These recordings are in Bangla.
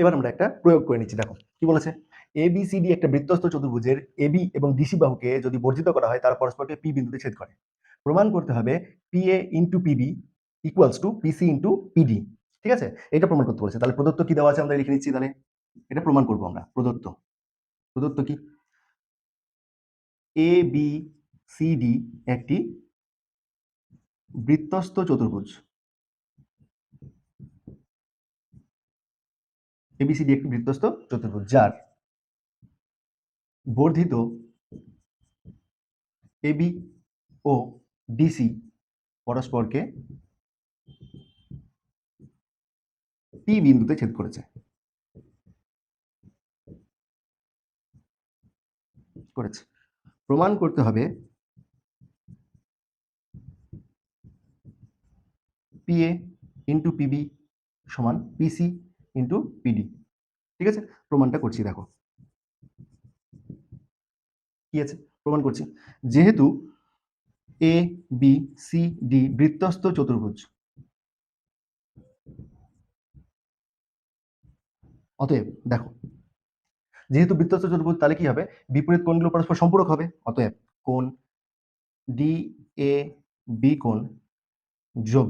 এবার আমরা একটা প্রয়োগ করে নিচ্ছি, দেখো, কি বলেছে? এ বি এবিসিডি একটা বৃত্তস্থ চতুর্ভুজের এবি এবং ডিসি বাহুকে যদি বর্জিত করা হয়, তারা পরস্পরকে পি বিন্দুতে ছেদ করে। প্রমাণ করতে হবে P A into PB equals to PC into PD ঠিক আছে? এটা প্রমাণ করতে বলেছে। তাহলে প্রদত্ত কি দেওয়া আছে আমরা লিখে নিচ্ছি তাহলে? এটা প্রমাণ করব আমরা, প্রদত্ত। প্রদত্ত কি? এ বি সি ডি একটি বৃত্তস্থ চতুর্ভুজ। এবিসিডি একটি বৃত্তস্থ চতুর্ভুজ যার বর্ধিত এবি ও ডিসি পরস্পরকে পি বিন্দুতে ছেদ করেছে। করেছে। প্রমাণ করতে হবে পিএ ইন্টু পিবি সমান পিসি ইন্টু পিডি ঠিক আছে? প্রমাণটা করছি, দেখো। কি আছে? প্রমাণ করছি। যেহেতু এ বি সি ডি বৃত্তস্থ চতুর্ভুজ, অতএব দেখো, যেহেতু বৃত্তস্থ চতুর্ভুজ, তাহলে কি হবে? বিপরীত কোণগুলো পরস্পর সম্পূরক হবে। অতএব কোণ ডি এ বি কোণ যোগ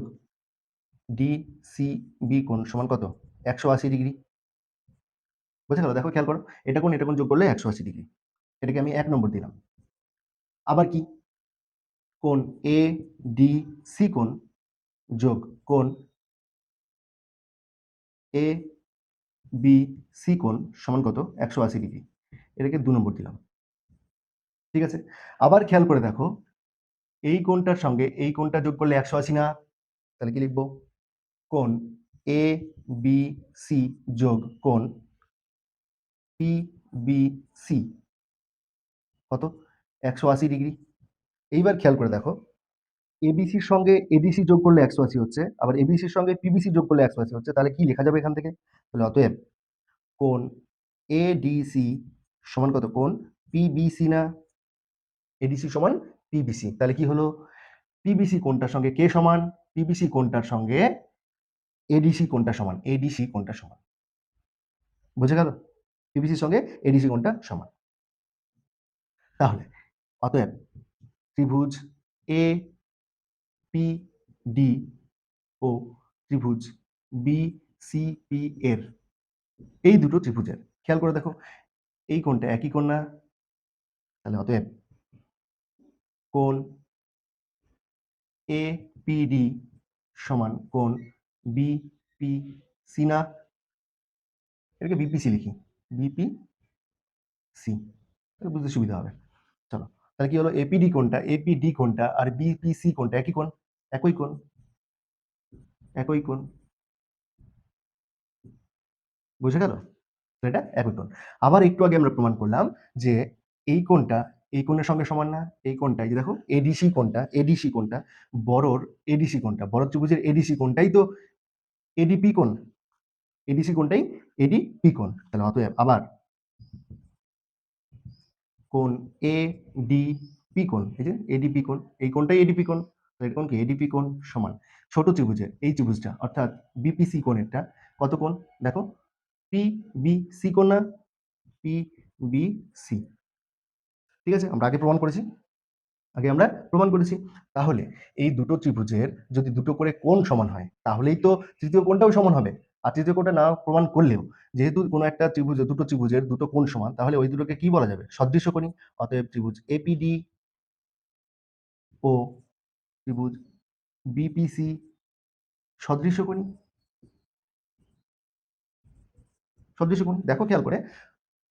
ডি সি বি কোণ সমান কত? একশো আশি ডিগ্রি। বুঝে গেল দেখো, খেয়াল করো, এটা কোন এটা কোন যোগ করলে একশো আশি ডিগ্রি। এটাকে আমি এক নম্বর দিলাম। আবার কি? কোন এ ডি সি কোণ যোগ কোন এ বি সি কোণ সমান কত? একশো আশি ডিগ্রি। এটাকে দু নম্বর দিলাম। ঠিক আছে? আবার খেয়াল করে দেখো, এই কোণটার সঙ্গে, এই কোণটা যোগ করলে একশো আশি না? তাহলে কি লিখব? কোণ এ বি সি যোগ কোণ পি বি সি কত? একশো আশি ডিগ্রি। এইবার খেয়াল করে দেখো। এবিসির সঙ্গে এডিসি যোগ করলে একশো আশি হচ্ছে, আবার এবিসির সঙ্গে পিবিসি যোগ করলে একশো আশি হচ্ছে, তাহলে কি লেখা যাবে এখান থেকে? তাহলে অতএব কোণ এডিসি সমান কত? কোণ পিবিসি না এডিসি সমান পিবিসি তাহলে কি হলো? পিবিসি কোণটার সঙ্গে কে সমান? পিবিসি কোণটার সঙ্গে এডিসি কোনটা সমান? এডিসি কোনটা সমান? বুঝে গেল? পিবিসির সঙ্গে এডিসি কোনটা সমান? তাহলে, অতএব ত্রিভুজ এ পি ডি ও ত্রিভুজ বি সি পি এর এই দুটো ত্রিভুজের। খেয়াল করে দেখো, এই কোণটা একই কোণ না? তাহলে অতএব কোণ এ পি ডি সমান কোণ বি পি সি না? এটাকে বিপিসি লিখি। বিপি সি বুঝতে সুবিধা হবে। চলো, তাহলে কি হলো? এপিডি কোনটা? এপিডি কোনটা? আর বিপিসি কোনটা? একই কোণ? একই কোণ? একই কোণ? বুঝে গেল? এটা একই কোণ। আবার একটু আগে আমরা প্রমাণ করলাম যে এই কোণটা এই কোণের সঙ্গে সমান না, এই কোণটা এই দেখো এডিসি কোণটা এডিসি কোণটা, বড়র এডিসি কোণটা বড় ত্রিভুজের এডিসি কোণটাই তো এডিপি কোণ? এডিসি কোণটাই এডিপি কোণ। তাহলে অতএব আবার কোণ এ ডি এই যে এডিপি কোণ, এই কোণটাই এডিপি কোণ তো এর কোণ কি এডিপি কোণ সমান। ছোট ত্রিভুজের, এই ত্রিভুজটা, অর্থাৎ বিপিসি কোণেরটা, কত কোণ? দেখো পি বি সি না পি বি সি ঠিক আছে, আমরা আগে প্রমাণ করেছি। আগে আমরা প্রমাণ করেছি। তাহলে এই দুটো ত্রিভুজের যদি দুটো করে কোণ সমান হয়, তাহলেই তো তৃতীয় কোণটাও সমান হবে। আর তৃতীয় কোণটা না প্রমাণ করলেও যেহেতু কোনো একটা ত্রিভুজ, দুটো ত্রিভুজের দুটো কোণ সমান, তাহলে ওই দুটোকে কি বলা যাবে? সদৃশ কোণী। অতএব ত্রিভুজ এপিডি ও ত্রিভুজ বিপিসি সদৃশ্য কোণী। সদৃশ্য কোণ। দেখো খেয়াল করে,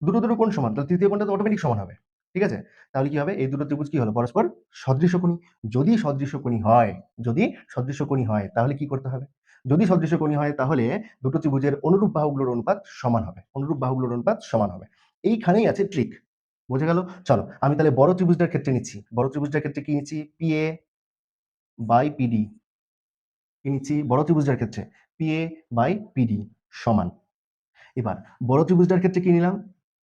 দুটো দুটো কোণ সমান, তাহলে তৃতীয় কোণটা তো অটোমেটিক সমান হবে। ঠিক আছে? তাহলে কি হবে? এই দুটো ত্রিভুজ কি হলো? পরস্পর সদৃশ্য কোণী। যদি সদৃশ্য কোণী হয়, যদি সদৃশ্য কোণী হয়, তাহলে কি করতে হবে? যদি সদৃশ্য কোণী হয়, তাহলে দুটো ত্রিভুজের অনুরূপ বাহুগুলোর অনুপাত সমান হবে। অনুরূপ বাহুগুলোর অনুপাত সমান হবে। এইখানেই আছে ট্রিক বোঝা গেল? চলো, আমি তাহলে বড় ত্রিভুজটার ক্ষেত্রে নিচ্ছি। বড় ত্রিভুজটার ক্ষেত্রে কি নিচ্ছি? পিএ বাই পিডি কি নিচ্ছি? বড় ত্রিভুজটার ক্ষেত্রে পিএ বাই পিডি সমান। এবার, বড় ত্রিভুজটার ক্ষেত্রে কি নিলাম?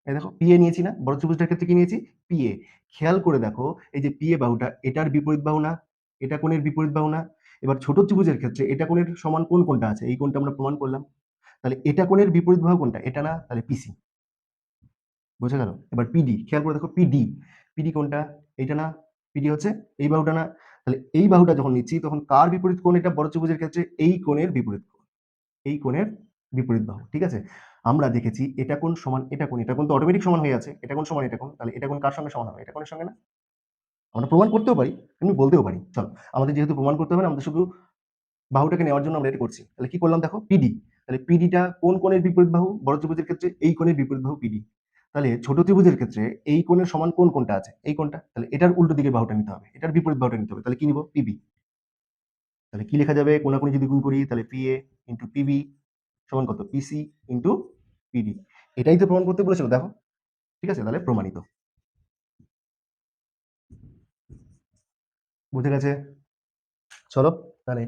এই দেখো পিএ নিয়েছি না, বড় ত্রিভুজটার ক্ষেত্রে কি নিয়েছি? পিএ খেয়াল করে দেখো, এই যে পিএ বাহুটা, এটার বিপরীত বাহু না এটা কোণের বিপরীত বাহু না এবার ছোট ত্রিভুজের ক্ষেত্রে এটা কোণের সমান কোন কোনটা আছে? এই কোণটা আমরা প্রমাণ করলাম। তাহলে এটা কোণের বিপরীত বাহু কোনটা এটা না, তাহলে পিসি বোঝা গেল? এবার পিডি খেয়াল করে দেখো পিডি পিডি কোনটা এইটা না পিডি হচ্ছে, এই বাহুটা না, তাহলে এই বাহুটা যখন নিচ্ছি, তখন কার বিপরীত কোণ? এটা বড় ত্রিভুজের ক্ষেত্রে এই কোণের বিপরীত কোণ, এই কোণের বিপরীত বাহু, ঠিক আছে? আমরা দেখেছি এটা কোন সমান, এটা কোন এটা কোন তো অটোমেটিক সমান হয়ে আছে। এটা কোন সমান, এটা কোন, তাহলে এটা কোন কার সঙ্গে সমান হবে? এটা কোণের সঙ্গে না? আমরা প্রমাণ করতেও পারি, আমি বলতেও পারি। চলো, আমাদের যেহেতু প্রমাণ করতে হবে না, আমাদের শুধু বাহুটাকে নেওয়ার জন্য আমরা এটা করছি। তাহলে কি করলাম দেখো? পিডি তাহলে পিডিটা কোন কোণের বিপরীত বাহু? বড় ত্রিভুজের ক্ষেত্রে এই কোণের বিপরীত বাহু পিডি তাহলে ছোট ত্রিভুজের ক্ষেত্রে এই কোণের সমান কোন কোনটা আছে? এই কোণটা। তাহলে এটার উল্টো দিকে বাহুটা নিতে হবে। এটার বিপরীত বাহুটা নিতে হবে। তাহলে কি নিব? পিবি তাহলে কি লেখা যাবে? কোনাকুনি যদি গুণ করি, তাহলে পিএ ইন্টু পিবি সমান কত? পিসি ইন্টু পিডি এটাই তো প্রমাণ করতে বলেছিল, দেখো। ঠিক আছে, তাহলে প্রমাণিত। বুঝে গেছে? চলো, তাহলে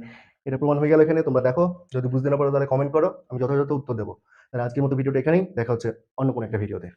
এটা প্রমাণ হয়ে গেল এখানে। তোমরা দেখো, যদি বুঝতে না পারো তাহলে কমেন্ট করো, আমি যথাযথ উত্তর দেবো। তাহলে আজকের মতো ভিডিওটা এখানেই, দেখা হচ্ছে অন্য কোনো একটা ভিডিওতে